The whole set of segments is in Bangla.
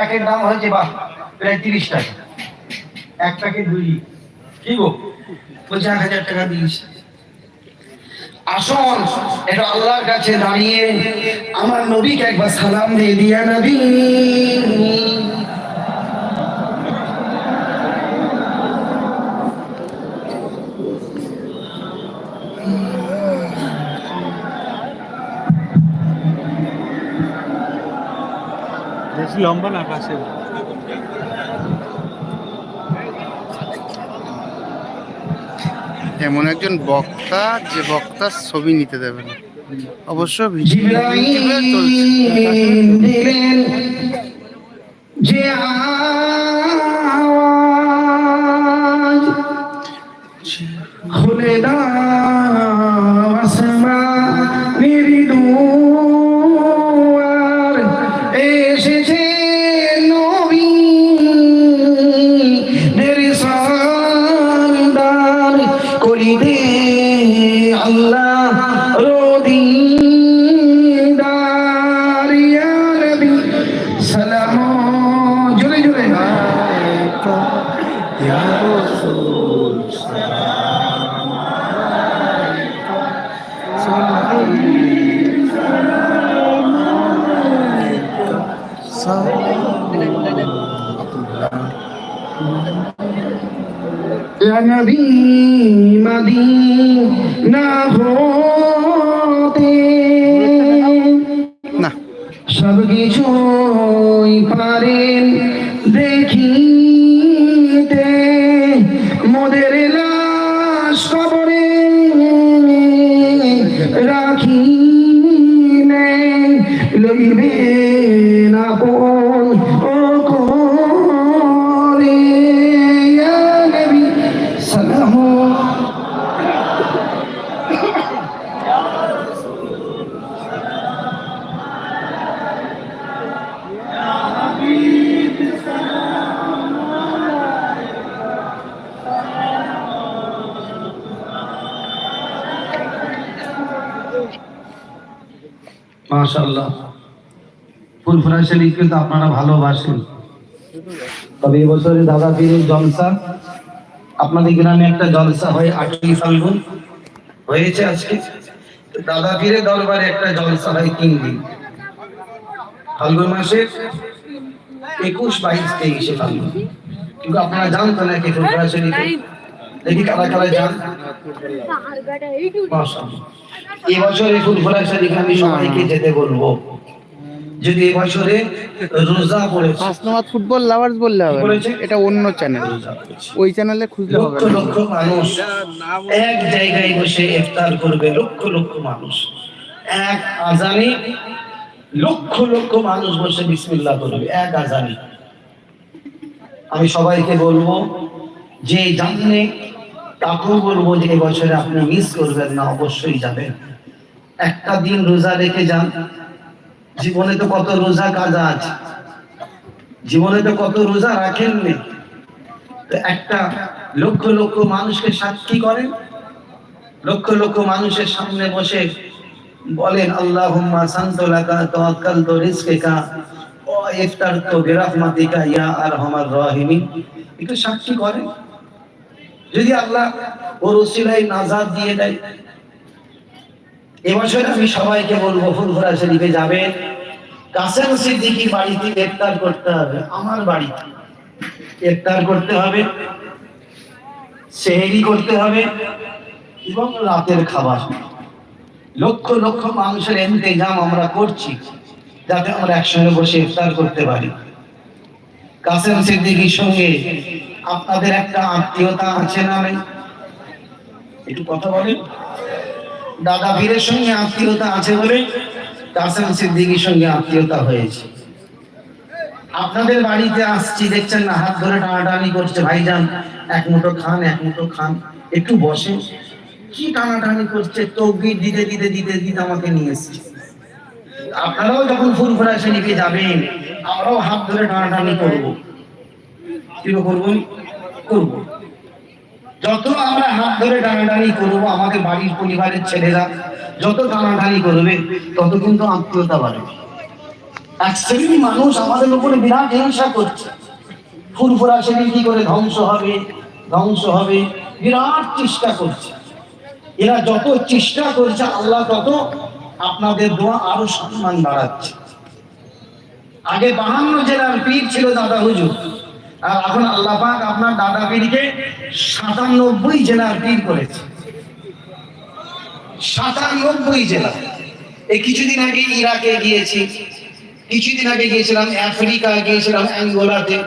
প্যাকেট দাম হয়েছে বা প্রায় তিরিশ টাকা। এক প্যাকেট দুই কি গো? বলছে এক হাজার টাকা দিস আসুন এটা আল্লাহর কাছে দাঁড়িয়ে আমার নবীকে একবার সালাম দিয়ে দিয়া নবী। বেশি লম্বা না পাশে এমন একজন বক্তা যে বক্তার ছবি নিতে দেবেন না। অবশ্য ভিডিও ইয়া নবী মদিনা মাশাআল্লাহ। ফুরফুরা শরীফ কিন্তু আপনারা ভালোবাসেন। তবে এবছরে দাদা পীরের জলসা। আপনাদের গ্রামে একটা জলসা হয় আটই ফাল্গুন। হয়েছে আজকে। দাদা পীরের একটা জলসা হয় তিন দিন। ফাল্গুন মাসের একুশ বাইশ তেইশে ফাল্গুন। কিন্তু আপনারা জানতো না কি ফুরফুরা শরীফে দেখি কারা কারা জান এবছরে ফুরফুরা শরীফ আমি সবাইকে যেতে বলব। যদি এবছরে রোজা পড়েছে ফুটবল লাভার্স বললে হবে এটা অন্য চ্যানেল ওই চ্যানেলে খুঁজলে হবে লক্ষ লক্ষ মানুষ এক জায়গায় বসে ইফতার করবে লক্ষ লক্ষ মানুষ। এক আজানে লক্ষ লক্ষ মানুষ বসে বিসমিল্লাহ করবে এক আজানে। আমি সবাইকে বলব যে জানলে তাকেও বলব যে বছরে আপনি মিস করবেন না, অবশ্যই যাবেন। একটা দিন রোজা রেখে যান। জীবনে তো কত রোজা কাজ আছে। জীবনে তো কত রোজা রাখেননি তো একটা লক্ষ লক্ষ মানুষকে সাক্ষী করেন। লক্ষ লক্ষ মানুষের সামনে বসে বলেন রিজকিকা, ও ইফতারতু বিরাহমাতিকা ইয়া একটু সাক্ষী করেন। যদি আল্লাহ ওর উসিলায় নাজাত দিয়ে দেয় এবছর আমি সবাইকে বলব ফুলফুরা শরীফে যাবেন। কাসেম সিদ্দিকির বাড়িতে ইফতার করতে হবে, আমার বাড়িতে। ইফতার করতে হবে, সেহেরি করতে হবে, এবং রাতের খাবার। লক্ষ লক্ষ মানুষের ইন্তেজাম আমরা করছি, যাতে আমরা একসঙ্গে বসে ইফতার করতে পারি। কাসেম সিদ্দিকির সঙ্গে আপনাদের একটা আত্মীয়তা আছে না নাই? একটু কথা বলেন। দাদা বীরের সঙ্গে আত্মীয়তা আছে বলে কাসেম সিদ্দিকির সঙ্গে আত্মীয়তা হয়েছে। আপনাদের বাড়িতে আসছি, দেখছেন না, হাত ধরে টানাটানি করছে। ভাইজান, এক মুঠো খান, এক মুঠো খান। একটু বসে কি টানাটানি করছে? তকবির দিতে দিতে দিতে দিতে আমাকে নিয়ে এসছে। আপনারাও যখন ফুরফুরা শরীফে যাবেন, আমরাও হাত ধরে টানাটানি করব। যত আমরা হাত ধরে টানাটানি করব আমাদের বাড়ির পরিবারের ছেলেরা যত টানাটানি করবে, তত কিন্তু আত্মীয়তা বাড়বে। এক শ্রেণি মানুষ আমাদের উপরে বিরাট হিংসা করছে। ফুরফুরা সেদিন কি করে ধ্বংস হবে ধ্বংস হবে, বিরাট চেষ্টা করছে। এরা যত চেষ্টা করছে, আল্লাহ তত আপনাদের দোয়া আরও সম্মান বাড়াচ্ছে। আগে বাহান্ন জেলার পীর ছিল দাদা হুজুর। আর এখন আল্লাহ পাক আপনার দাদা পীরকে সাতানব্বই জেলার পীর করেছে। সাতানব্বই জেলা। এই কিছুদিন আগে ইরাকে গিয়েছি, কিছুদিন আগে গিয়েছিলাম আফ্রিকা গিয়েছিলাম অ্যাঙ্গোলাতে,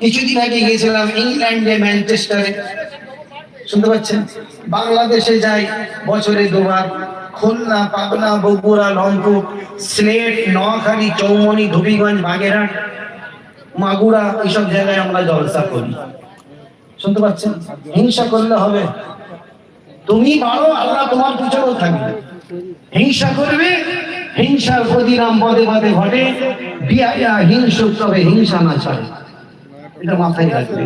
কিছুদিন আগে গিয়েছিলাম ইংল্যান্ডে, ম্যানচেস্টারে। শুনতে পাচ্ছেন? বাংলাদেশে যাই, বছরে দুবার। খুলনা, পাবনা, বগুড়া, রংপুর, সিলেট, নোয়াখালী, চৌমনি, ধুবিগঞ্জ, বাগেরহাট। মাগুরা এইসব জায়গায় আমরা জলসা করি। শুনতে পাচ্ছেন? হিংসা করলে হবে। তুমি পারো আল্লাহ তোমার পিছনেও থাকবে। হিংসা করবে, হিংসার প্রতিরাম পদে পদে ঘটে। বিয়া হিংসুক তবে হিংসা না চলে এটা মাথায় রাখবে।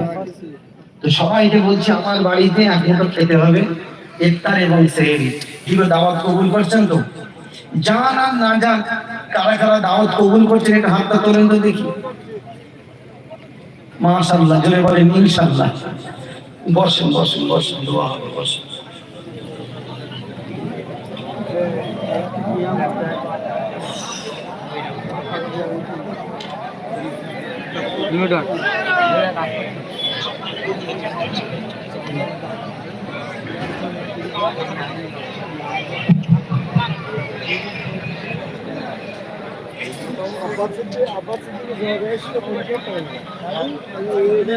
তো সবাইকে বলছি, আমার বাড়িতে এখন তো খেতে হবে, ইফতার এবং সেহরি। এগুলো দাওয়াত কবুল করছেন তো? যান আর না যান, কারা কারা দাওয়াত কবুল করছেন, এটা হাতটা তোলেন তো দেখি। মাশাল্লাহ জোরে বলেন ইনশাল্লাহ বসেন বসেন বসেন দোয়া হবে বসেন। নিউটন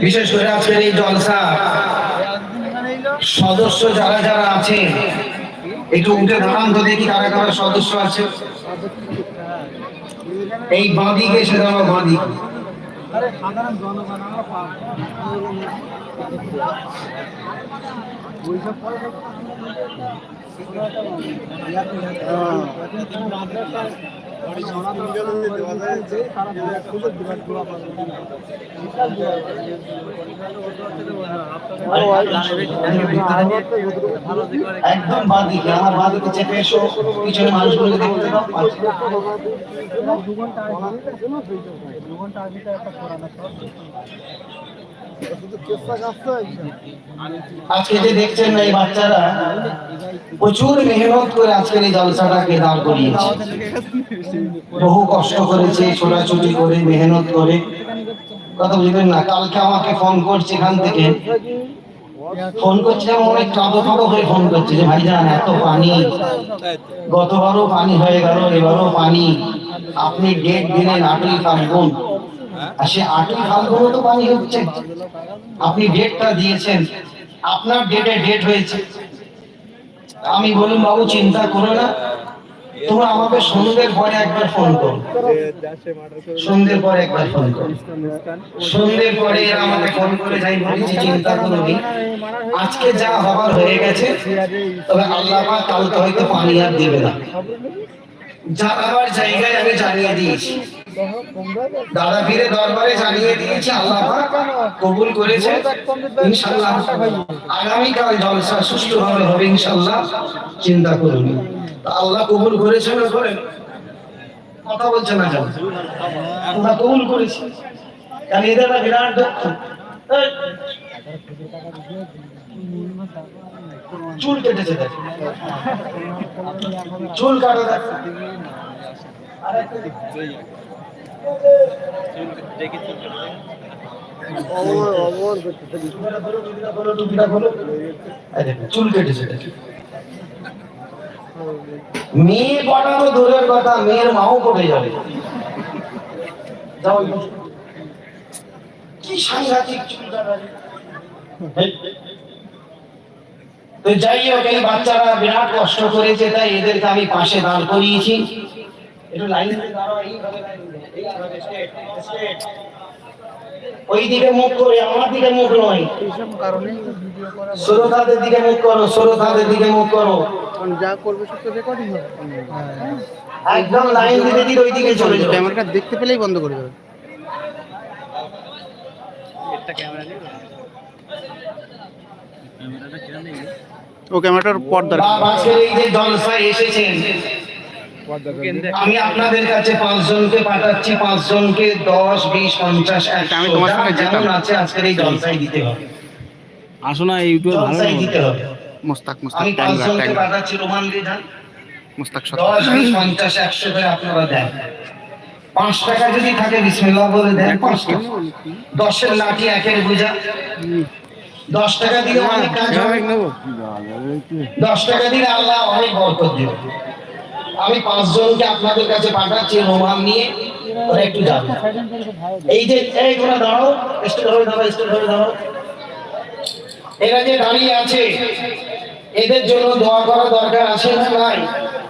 বিশেষ করে আজকের এই জলসা সদস্য যারা যারা আছে, একটু উঠে দাঁড়ান তো দেখি কারা কারা সদস্য আছে। এই বাঁদিকে এসে দাঁড়াও, বাঁদিকে। একদম বাঁদিকে আমার বাঁদিকে চেপে এসো পিছনে মানুষগুলোকে দেখতে দাও আজকে যে দেখছেন এই বাচ্চারা, প্রচুর মেহনত করে আজকের এই জলসাটাকে দাঁড় করিয়েছে। বহু কষ্ট করেছে, ছোটাছুটি করে, মেহনত করে। কথা বুঝবেন না? কালকে আমাকে ফোন করছে এখান থেকে। ফোন করছে যেমন অনেক কাঁদো কাঁদো হয়ে ফোন করছে যে ভাই ভাইজান, এত পানি। গতবারও পানি হয়ে গেল, এবারও পানি। আপনি ডেট দিলেন, আটই ফাল্গুন। আর সে আটই তো পানি হচ্ছে আপনি ডেটটা দিয়েছেন। আপনার ডেটে ডেট হয়েছে। আমি বলুন বাবু, চিন্তা করো না। তোমরা আমাকে সন্ধ্যের পরে একবার ফোন করো। সন্ধ্যের পরে একবার ফোন করো। সন্ধ্যের পরে আমাকে ফোন করে, যাই বলেছি চিন্তা করবি আজকে যা হবার হয়ে গেছে, তবে আল্লাহ কালকে হয়তো পানি আর দেবে না। জানাবার জায়গায় আমি জানিয়ে দিয়েছি। দাদা ফিরে দরবারে জানিয়ে দিয়েছি আল্লাহ কবুল করেছে। ইনশাআল্লাহ। আগামীকাল জলসা সুষ্ঠুভাবে হবে ইনশাল্লাহ চিন্তা করুন। আল্লাহ কবুল করেছে না করেন কথা বলছে না কেন? আল্লাহ কবুল করেছে। কারণ এদের বিরাট এই, চুল কেটেছে দেখ। চুল কাটা দেখো, মেয়ে পড়ানো দূরের কথা, মেয়ের মাও পড়ে যাবে? কি সাংঘাতিক। তো যাই হোক, এই বাচ্চারা বিরাট কষ্ট করেছে, তাই এদেরকে আমি পাশে দাঁড় করিয়েছি। একটু লাইন। ওই দিকে মুখ করে আমার দিকে মুখ নয়। শ্রোতাদের দিকে মুখ করো শ্রোতাদের দিকে মুখ করো। যা করবে সব তো রেকর্ডিং হবে একদম লাইন দিতে দিতে ওই দিকে চলে যাবে? ক্যামেরাটা দেখতে পেলেই বন্ধ করে দেবে। ও ক্যামেরাটার পর্দা বাপ আজকের এই যে জলসায় এসেছেন। আমি আপনাদের কাছে পাঁচজনকে পাঠাচ্ছি পাঁচজনকে দশ বিশ পঞ্চাশ একশো আমি তোমার সঙ্গে যেতাম। আছে আজকের এই জলসাই দিতে হবে। আসো না ইউটিউব ভালো জলসাই দিতে হবে। মোস্তাক মোস্তাক আমি পাঁচজনকে পাঠাচ্ছি রোমান দিয়ে যান। মোস্তাক দশ বিশ পঞ্চাশ একশো করে আপনারা দেন। পাঁচ টাকা যদি থাকে বিসমিল্লাহ বলে দেন পাঁচটা দশের লাঠি একের বোঝা দশ টাকা দিলে অনেক কাজ হবে। দশ টাকা দিলে আল্লাহ অনেক বরকত দেবে। আমি পাঁচজনকে আপনাদের কাছে পাঠাচ্ছি রোমান নিয়ে। ওরা একটু যাবে। এই যে এই তোরা দাঁড়াও স্টেট ধরে দাঁড়াও স্টেট ধরে দাঁড়াও। এরা যে দাঁড়িয়ে আছে এদের জন্য দোয়া করা দরকার আছে না নাই?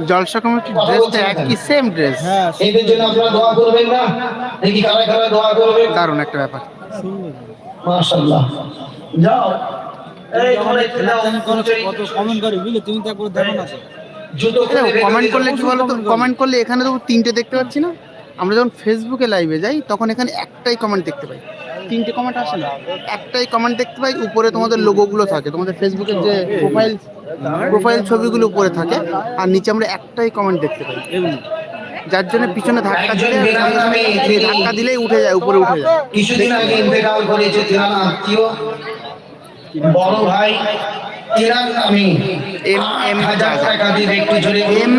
জলসা কমিটির ড্রেসটা একই সেম ড্রেস হ্যাঁ এদের জন্য আপনারা দোয়া করবেন না? দেখি কারা কারা দোয়া করবেন দারুণ একটা ব্যাপার। মাশাআল্লাহ। যাও। এই তোমরা কত কমেন্ট করে বুঝলে তুমি তো একবার দেখো না। কমেন্ট করলে কি বলতো? কমেন্ট করলে এখানে তো তিনটে দেখতে পাচ্ছি না? আমরা যখন ফেসবুকে লাইভে যাই তখন এখানে একটাই কমেন্ট দেখতে পাই। তিনটে কমেন্ট আসে না? একটাই কমেন্ট দেখতে পাই উপরে তোমাদের লোগোগুলো থাকে। তোমাদের ফেসবুকের যে প্রোফাইল প্রোফাইল ছবিগুলো উপরে থাকে আর নিচে আমরা একটাই কমেন্ট দেখতে পাই। যার জন্য পিছনে ধাক্কা দিলে ধাক্কা দিলেই উঠে যায় উপরে উঠে যায়। কিছুদিন আগে ইন্তেকাল করেছে আত্মীয়। বড় ভাই নামে এম এম হাজার টাকা দিয়ে একটু জোরে এম।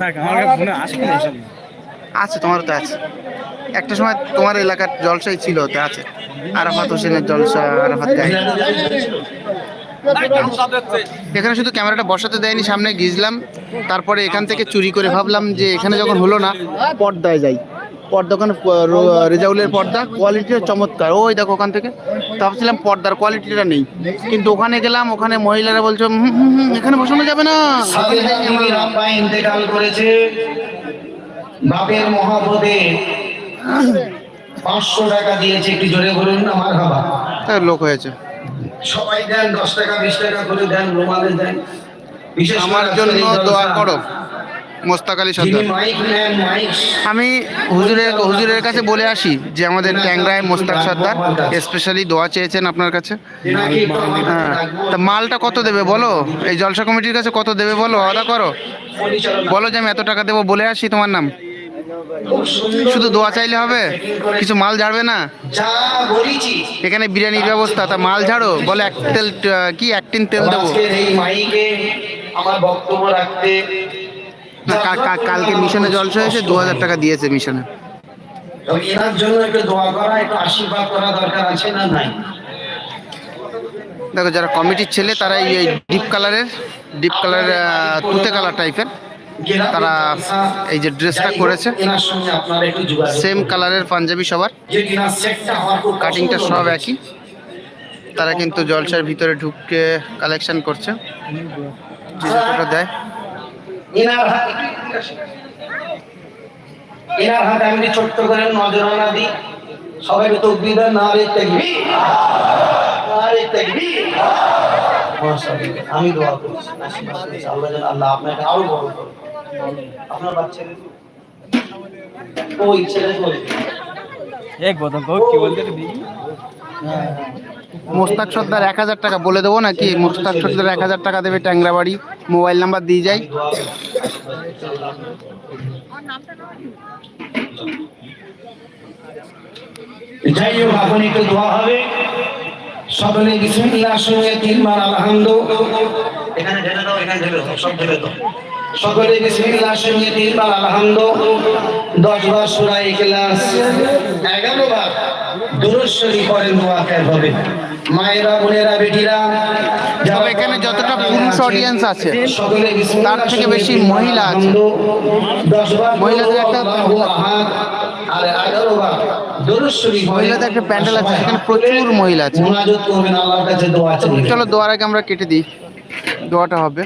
থাক আমার ফোনে আসবে না আছে তোমার তো আছে। একটা সময় তোমার এলাকার জলসাই ছিল তো আছে। আরাফাত হোসেনের জলসা আরাফাত এখানে শুধু ক্যামেরাটা বসাতে দেয়নি সামনে গিয়েছিলাম তারপরে এখান থেকে চুরি করে ভাবলাম যে এখানে যখন হলো না পর্দায় যাই। পর্দা রেজাউলের পর্দা কোয়ালিটিও চমৎকার। ওই দেখো ওখান থেকে। ভাবছিলাম পর্দার কোয়ালিটিটা নেই। কিন্তু ওখানে গেলাম ওখানে মহিলারা বলছে "হুম, হুম, হুম, এখানে বসানো যাবে না। করেছে। বাপের মহাপদে পাঁচশো টাকা দিয়েছে একটু জোরে বলুন না আমার হাবা লোক হয়েছে। সবাই দেন দশ টাকা বিশ টাকা করে দেন রুমালে দেন। আমার জন্য দোয়া করো। মোস্তাক আলী সর্দার। আমি হুজুরের হুজুরের কাছে বলে আসি যে আমাদের ট্যাংরায় মোস্তাক সর্দার স্পেশালি দোয়া চেয়েছেন আপনার কাছে। হ্যাঁ তা মালটা কত দেবে বলো? এই জলসা কমিটির কাছে কত দেবে বলো? আদা করো। বলো যে আমি এত টাকা দেবো বলে আসি তোমার নাম। শুধু দোয়া চাইলে হবে? কিছু মাল ঝাড়বে না? এখানে বিরিয়ানির ব্যবস্থা তা মাল ঝাড়ো। বলে এক তেল কি এক টিন তেল দেবো? আমার বক্তব্য রাখতে না কালকে মিশনে জলসা হয়েছে দু হাজার টাকা দিয়েছে মিশনে। তো এনার জন্য একটু দোয়া করা একটু আশীর্বাদ করা দরকার আছে না নাই? দেখো যারা কমিটির ছেলে তারা এই ডিপ কালারের ডিপ কালারের তুতে কালার টাইপের তারা এই যে ড্রেসটা করেছে। সেম কালারের পাঞ্জাবি সবার। কাটিংটা সব একই। তারা কিন্তু জলসার ভিতরে ঢুকে কালেকশন করছে। যে যতটা দেয়। এনার হাতে এনার হাতে আমি ছোট্ট করে নজরানা দিই তাকবীর নারে তাকবীর মাশাআল্লাহ। আমি দোয়া করছি। আল্লাহ যেন আল্লাহ আপনাকে আরও বড় করে আপনার ওই ছেলে কই এক কি বলতে মোস্তাক সর্দার এক হাজার টাকা বলে দেবো নাকি? মোস্তাক সর্দার এক হাজার টাকা দেবে ট্যাংরা বাড়ি মোবাইল নাম্বার দিয়ে যাই। যাই হোক এখন একটু হবে। সকলে বিসমিল্লাহ তিনবার আলহামদ। এখানে ঢেলে দাও, এখানে ঢেলে দাও, সব ঢেলে দাও। সকলে বিসমিল্লাহ সঙ্গে তিনবার আলহামদ। দশ বার সূরা ইখলাস। এগারো বার পড়েন দোয়া হবে। মায়েরা বোনেরা বেটিরা তবে এখানে যতটা পুরুষ audience আছে, তার থেকে বেশি মহিলা আছে। মহিলাদের একটা আর এগারো বার। মহিলাদের একটা প্যান্ডেল আছে, সেখানে প্রচুর মহিলা আছে। চলো দোয়ার আগে আমরা কেটে দিই দোয়াটা হবে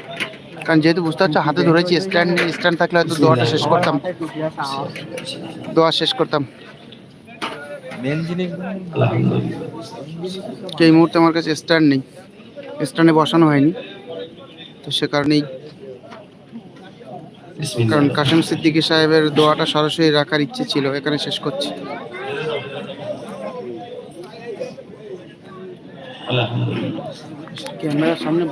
কারণ যেহেতু বুঝতে পারছ হাতে ধরেছি স্ট্যান্ড স্ট্যান্ড থাকলে হয়তো দোয়াটা শেষ করতাম দোয়া শেষ করতাম আলহামদুলিল্লাহ। এই মুহূর্তে আমার কাছে স্ট্যান্ড নেই। স্ট্যান্ডে বসানো হয়নি। তো সে কারণেই কারণ কাশেম সিদ্দিকী সাহেবের দোয়াটা সরাসরি রাখার ইচ্ছে ছিল এখানে শেষ করছি। ক্যামেরার সামনে